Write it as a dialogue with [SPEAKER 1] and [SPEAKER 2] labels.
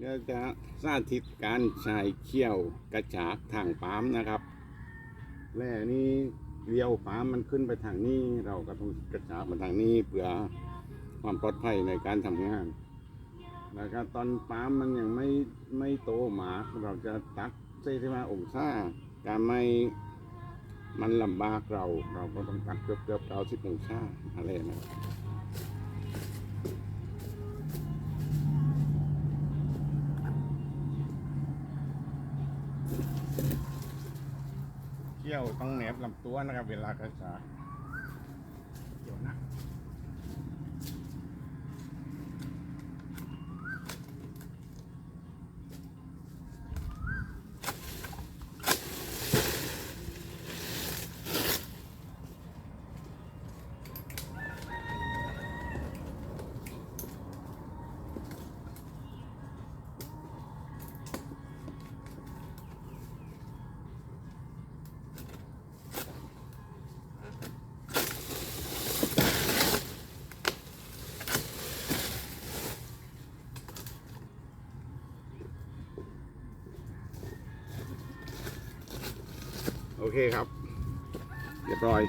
[SPEAKER 1] เดี๋ยวจะสาธิตการใช้เขี้ยวกระฉากทางปั๊มนะครับแร่นี้เลี้ยวปั๊มมันขึ้นไปทางนี้เราก็ต้องกระฉากมาทางนี้เพื่อความปลอดภัยในการทำงาน แล้วก็ตอนปั๊มมันยังไม่ไม่โตหมากเราจะตักเส้นที่มาองศาการไม่มันลำบากเรา เราก็ต้องตักเกือบเกือบเก้าสิบองศาอะไรนะ เกี่ยวต้องแหนบลำตัวนะครับ เวลากระชากเกี่ยวนะ โอเคครับ เรียบร้อย